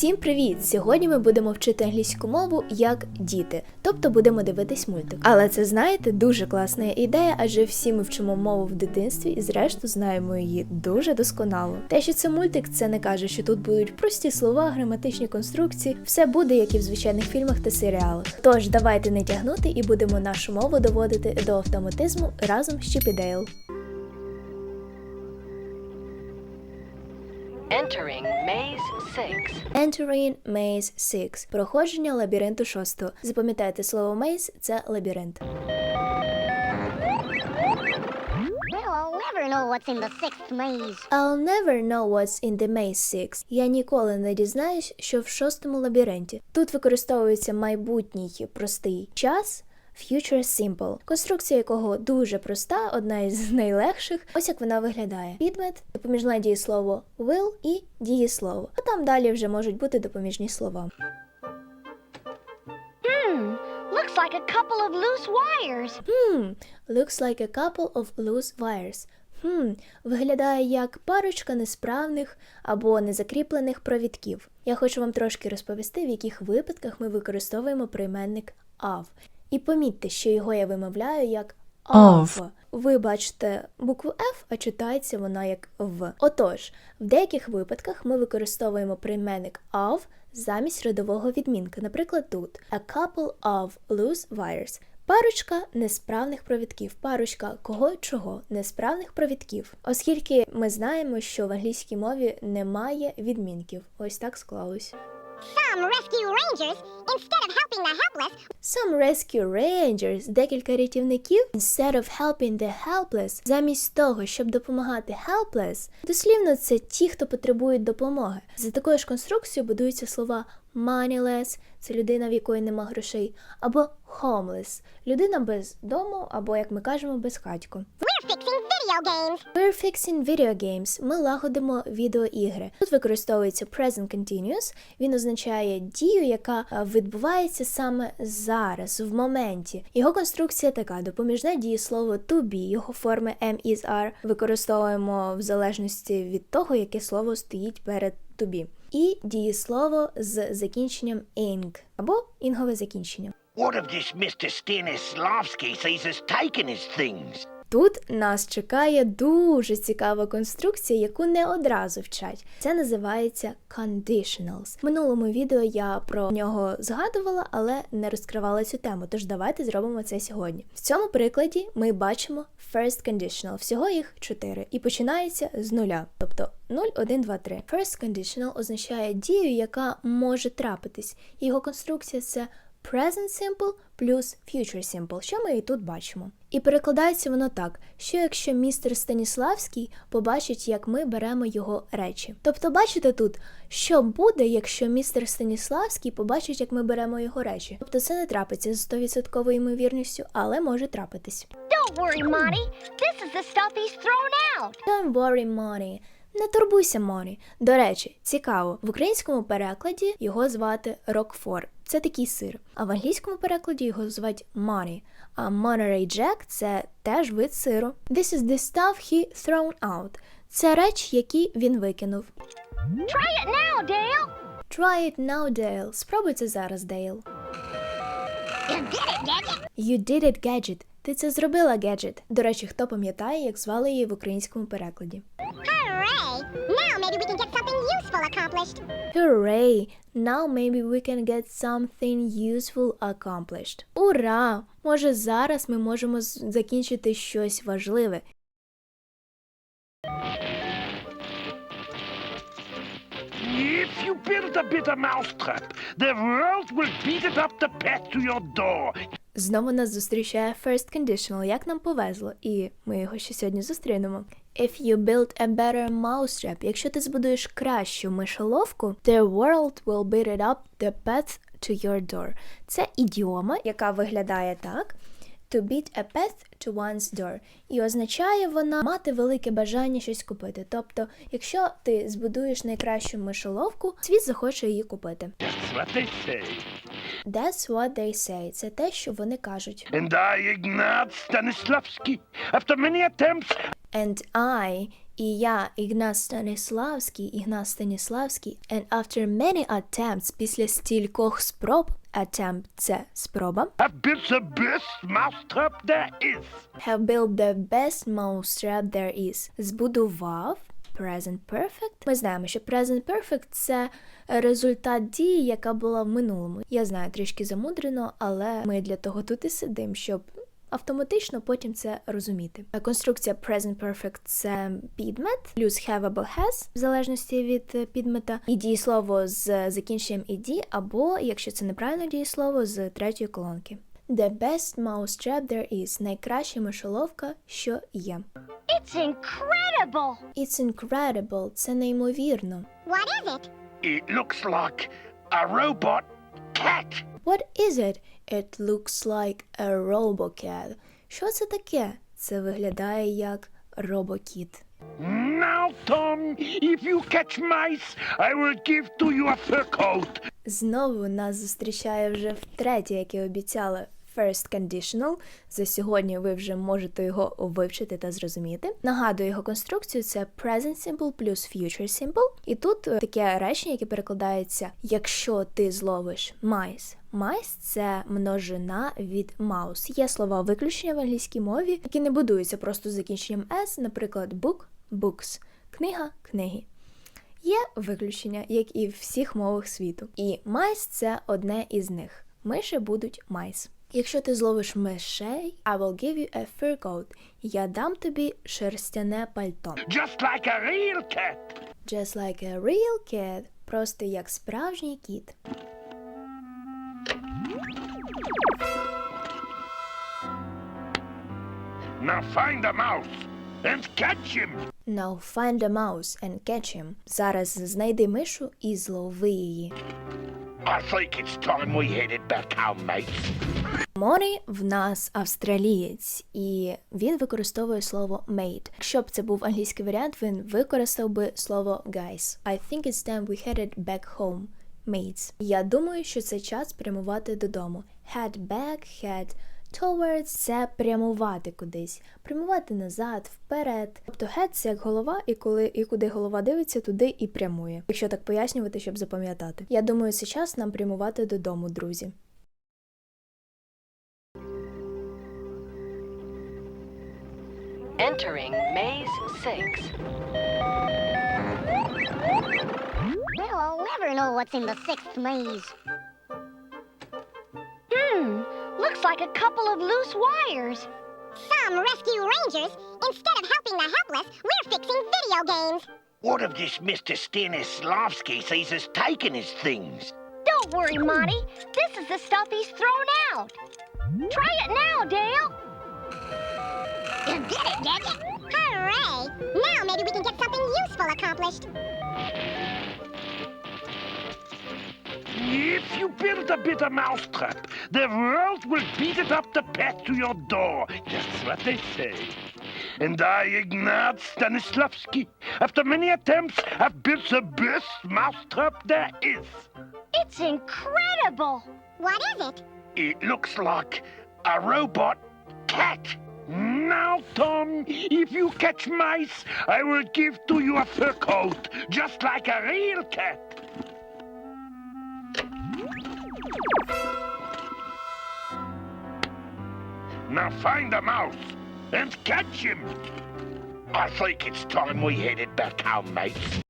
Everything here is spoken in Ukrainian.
Всім привіт! Сьогодні ми будемо вчити англійську мову як діти, тобто будемо дивитись мультик. Але це знаєте дуже класна ідея, адже всі ми вчимо мову в дитинстві і зрештою знаємо її дуже досконало. Те, що це мультик, це не каже, що тут будуть прості слова, граматичні конструкції, все буде як і в звичайних фільмах та серіалах. Тож давайте не тягнути і будемо нашу мову доводити до автоматизму разом з Чіпі Дейл. Entering Maze 6. Entering Maze 6. Проходження лабіринту шостого. Запам'ятайте слово Maze – це лабіринт. I'll never know what's in the sixth maze. I'll never know what's in the maze 6. Я ніколи не дізнаюсь, що в шостому лабіринті. Тут використовується майбутній простий час. Future Simple, конструкція якого дуже проста, одна із найлегших. Ось як вона виглядає. Підмет, допоміжне дієслово will і дієслово. А там далі вже можуть бути допоміжні слова. Hmm, looks like a couple of loose wires. Hmm, looks like a couple of loose wires. Хм, виглядає як парочка несправних або незакріплених провідків. Я хочу вам трошки розповісти, в яких випадках ми використовуємо прийменник of. І помітьте, що його я вимовляю як. Of. Ви бачите букву F, а читається вона як в. Отож, в деяких випадках ми використовуємо прийменник of замість родового відмінка. Наприклад, тут a couple of loose wires. Парочка несправних провідків. Парочка кого чого несправних провідків. Оскільки ми знаємо, що в англійській мові немає відмінків. Ось так склалось. Some rescue rangers, instead of helping the helpless, Some rescue rangers, декілька рятівників, instead of helping the helpless, замість того, щоб допомагати helpless, дослівно це ті, хто потребують допомоги. За такою ж конструкцією будуються слова moneyless – це людина, в якої нема грошей, або homeless – людина без дому, або, як ми кажемо, безхатько. We're fixing video games. We're fixing video games. Ми лагодимо відеоігри. Тут використовується present continuous. Він означає дію, яка е, відбувається саме зараз, в моменті. Його конструкція така: допоміжне дієслово to be, його форми am, is, are використовуємо в залежності від того, яке слово стоїть перед to be. І дієслово з закінченням ing або інгове закінчення. What if this Mr. Stanislavski sees us taking his things? Тут нас чекає дуже цікава конструкція, яку не одразу вчать. Це називається conditionals. В минулому відео я про нього згадувала, але не розкривала цю тему. Тож давайте зробимо це сьогодні. В цьому прикладі ми бачимо first conditional. Всього їх чотири, і починається з нуля, тобто 0, 1, 2, 3. First conditional означає дію, яка може трапитись. Його конструкція це Present simple плюс future simple, що ми і тут бачимо. І перекладається воно так, що якщо містер Станіславський побачить, як ми беремо його речі. Тобто, бачите тут, що буде, якщо містер Станіславський побачить, як ми беремо його речі. Тобто це не трапиться з 100% ймовірністю, але може трапитись. Don't worry, Monty. This is the stuff he's thrown out. Don't worry, Money. Не турбуйся, Морі. До речі, цікаво, в українському перекладі його звати Рокфор. Це такий сир. А в англійському перекладі його звать Марі. А Monterey Jack – це теж вид сиру. This is the stuff he thrown out. Це реч, які він викинув. Try it now, Dale. Try it now, Dale. Спробуй це зараз, Дейл. You did it, Gadget. You did it, Gadget. Ти це зробила, Gadget. До речі, хто пам'ятає, як звали її в українському перекладі? Hooray! Now maybe we can get something useful accomplished. Hooray! Now maybe we can get something useful accomplished. Ура! Може, зараз ми можемо закінчити щось важливе. If you build a bit of mousetrap, the world will beat it up the path to your door. Знову нас зустрічає first conditional, як нам повезло, і ми його ще сьогодні зустрінемо. If you build a better mousetrap, якщо ти збудуєш кращу мишоловку, the world will beat it up the path to your door. Це ідіома, яка виглядає так. To beat a path to one's door. І означає вона мати велике бажання щось купити. Тобто, якщо ти збудуєш найкращу мишоловку, світ захоче її купити. That's what they say. Це те, що вони кажуть. And I, Ignat Stanislavski, after many attempts, And I, І я Ігнат Станіславський, Ігнат Станіславський, and after many attempts, після стількох спроб, attempt – це спроба, Have built the best mousetrap there is. have built the best mousetrap there is. Збудував present perfect. Ми знаємо, що present perfect – це результат дії, яка була в минулому. Я знаю, трішки замудрено, але ми для того тут і сидимо, щоб автоматично потім це розуміти. Конструкція present perfect – це підмет, плюс have або has, в залежності від е, підмета, і дієслово з закінченням ed, або, якщо це неправильне дієслово, з третьої колонки. The best mousetrap there is – найкраща мишоловка, що є. It's incredible! It's incredible – це неймовірно. What is it? It looks like a robot cat. What is it? It looks like a robocat. Що це таке? Це виглядає як робокіт. Now, Tom, if you catch mice, I will give to you a fur coat. Знову нас зустрічає вже втретє, як і обіцяли. First conditional. За сьогодні ви вже можете його вивчити та зрозуміти. Нагадую його конструкцію: це present simple плюс future simple. І тут е, таке речення, яке перекладається: якщо ти зловиш mice. Mice – це множина від mouse. Є слова виключення в англійській мові, які не будуються просто з закінченням s, наприклад, book – books, книга книги. Є виключення, як і в всіх мовах світу. І майс це одне із них. Миші будуть майс. Якщо ти зловиш мишей, I will give you a fur coat. Я дам тобі шерстяне пальто. Just like a real cat. Just like a real cat. Просто як справжній кіт. Now find a mouse and catch him. Now find a mouse and catch him. Зараз знайди мишу і злови її. I think it's time we headed back home, mates. Морі в нас австралієць, і він використовує слово made. Якщо б це був англійський варіант, він використав би слово guys. I think it's time we headed back home. Mates. Я думаю, що це час прямувати додому. Head back, head towards – це прямувати кудись, прямувати назад, вперед. Тобто head – це як голова, і коли і куди голова дивиться, туди і прямує. Якщо так пояснювати, щоб запам'ятати. Я думаю, це час нам прямувати додому, друзі. Entering Maze 6. Well, I'll never know what's in the sixth maze. Hmm, looks like a couple of loose wires. Some rescue rangers. Instead of helping the helpless, we're fixing video games. What if this Mr. Stanislavski sees us taking his things? Don't worry, Monty. This is the stuff he's thrown out. Try it now, Dale. You did it, did you? Hooray! Now maybe we can get something useful accomplished. If you build a better mousetrap, the world will beat it up the path to your door. That's what they say. And I, Ignat Stanislavski, after many attempts, have built the best mousetrap there is. It's incredible. What is it? It looks like a robot cat. Now, Tom, if you catch mice, I will give to you a fur coat, just like a real cat. Now find a mouse and catch him. I think it's time we headed back home, mates.